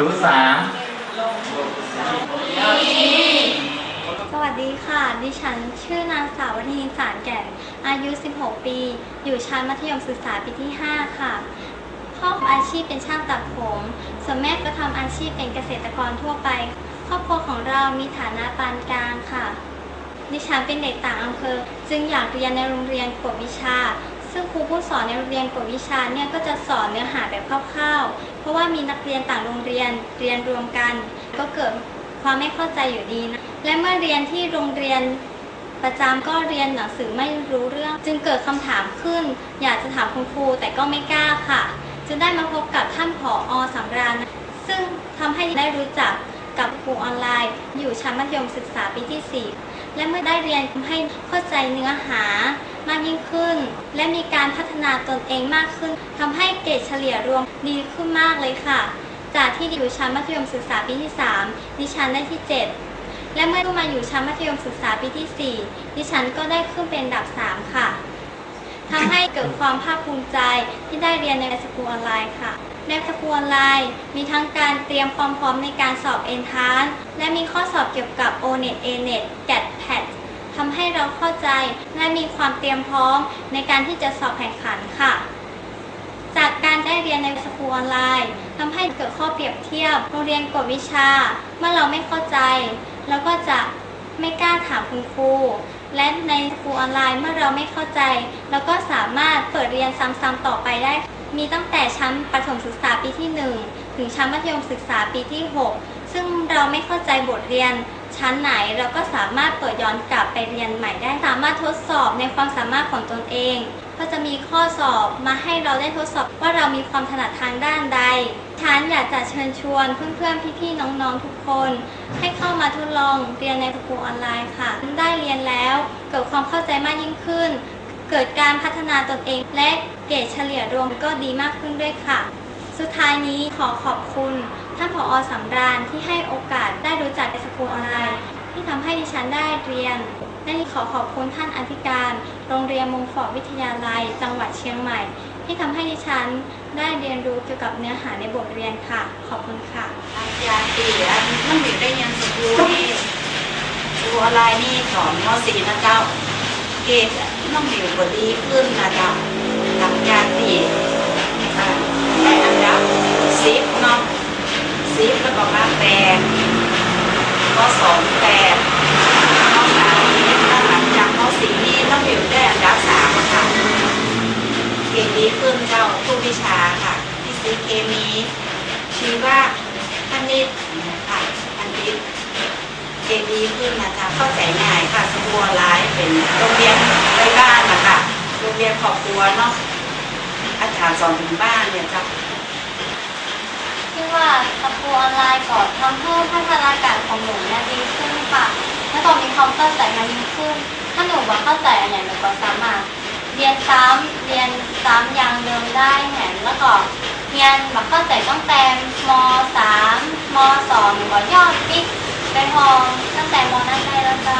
รู้สามสวัสดีค่ะ ดิฉันชื่อนางสาววนินสารแก่น อายุ 16 ปี อยู่ชั้นมัธยมศึกษาปีที่ 5 ค่ะ พ่อองอาชีพเป็นช่างตัดผม ส่วนแม่ก็ทำอาชีพเป็นเกษตรกรทั่วไป ครอบครัวของเรามีฐานะปานกลางค่ะ ดิฉันเป็นเด็กต่างอำเภอ จึงอยากเรียนในโรงเรียนกวดวิชา ซึ่งครูผู้สอนในโรงเรียนกวดวิชาเนี่ยก็จะสอนเนื้อหาแบบคร่าวๆ เพราะว่ามีนักเรียนต่างโรงเรียนเรียนรวมกัน ก็เกิดความไม่เข้าใจอยู่ดีนะ และเมื่อเรียนที่โรงเรียนประจำก็เรียนหนังสือไม่รู้เรื่อง จึงเกิดคำถามขึ้น อยากจะถามคุณครูแต่ก็ไม่กล้าค่ะ จึงได้มาพบกับท่านผออสำราญซึ่งทำให้ได้รู้จัก กับครูออนไลน์ อยู่ชั้นมัธยมศึกษาปีที่ 4 และเมื่อได้เรียนทำให้เข้าใจเนื้อหามากยิ่งขึ้น และมีการพัฒนาตนเองมากขึ้นทำให้เกรดเฉลี่ยรวมดีขึ้นมากเลยค่ะ จากที่อยู่ชั้นมัธยมศึกษาปีที่ 3 ดิฉันได้ที่ 7 และเมื่อมาอยู่ชั้นมัธยมศึกษาปีที่ 4 ดิฉันก็ได้ขึ้นเป็นดับ 3 ค่ะ ทำให้เกิดความภาคภูมิใจที่ได้เรียนในสกูลออนไลน์ค่ะ ในสกูลออนไลน์ มีทั้งการเตรียมความพร้อมในการสอบเอนทานและมีข้อสอบเกี่ยวกับ O-NET A-NET GAT PAT ทำให้เราเข้าใจและมีความเตรียมพร้อมในการที่จะสอบแข่งขันค่ะ จากการได้เรียนในสกูลออนไลน์ทำให้เกิดข้อเปรียบเทียบโรงเรียนกวดวิชา เมื่อเราไม่เข้าใจ เราก็จะไม่กล้าถามคุณครู และในครูออนไลน์เมื่อเราไม่เข้าใจเราก็สามารถเปิดเรียนซ้ำๆต่อไปได้ มีตั้งแต่ชั้นประถมศึกษาปีที่ 1 ถึงชั้นมัธยมศึกษาปีที่ 6 ซึ่งเราไม่เข้าใจบทเรียน ชั้นไหน เราก็สามารถเปิดย้อนกลับไปเรียนใหม่ได้ สามารถทดสอบในความสามารถของตนเอง ก็จะมีข้อสอบมาให้เราได้ทดสอบว่าเรามีความถนัดทางด้านใดฉันอยากจะเชิญชวนเพื่อนๆ พี่ๆ น้องๆ ทุกคน ให้เข้ามาทดลองเรียนในสกูออนไลน์ค่ะ ได้เรียนแล้วเกิดความเข้าใจมากยิ่งขึ้น เกิดการพัฒนาตนเองและเกรดเฉลี่ยรวมก็ดีมากขึ้นด้วยค่ะ สุดท้ายนี้ขอขอบคุณท่านผอสำราญที่ให้โอกาสได้รู้จักในสกูลออนไลน์ ที่ทำให้ดิฉันได้เรียนและขอขอบคุณท่านอธิการ โรงเรียนมงฟอร์ดวิทยาลัย จังหวัดเชียงใหม่ ที่ทำให้ดิฉันได้เรียนรู้เกี่ยวกับเนื้อหาในบทเรียนค่ะ ขอบคุณค่ะอาจารย์ปีอันมันอยู่ได้ยังสกูนี่สกูออนไลน์นี่สอนมสีนะเจ้า เกรดน้องหมิวก็ดีขึ้นนะเจ้าหลังจากที่อ่าได้อันดับสิบเนาะ สิบแล้วก็มาแปดก็สองแปดข้อสามแล้วหลังจากข้อสี่นี่น้องหมิวได้อันดับสามอะค่ะเกรดดีขึ้นเจ้าทุกวิชาค่ะฟิสิกส์เคมีชีวะคณิตค่ะคณิตเกรดดีขึ้นนะคะเข้าใจง่ายค่ะสกูลไลน์เป็นโรงเรียนใกล้บ้านนะคะโรงเรียนครอบครัวเนาะอาจารย์สอนถึงบ้านเนี่ยจ้ะ ที่ว่าตะปูออนไลน์กอนทำให้พัฒนาการของหนูเนี่ยดีขึ้นค่ะแล้วตอนนี้ความเข้าใจมันดีขึ้น ถ้าหนูว่าเข้าใจอันไหนหนูก็สามารถเรียนซ้ำเรียนซ้ำอย่างเดิมได้แหนแล้วก็เรียนแบบเข้าใจต้องแต้มม3ม2หนูก็ยอดปิ๊กไปพองตั้งแต่มนั้นได้แล้วจ้า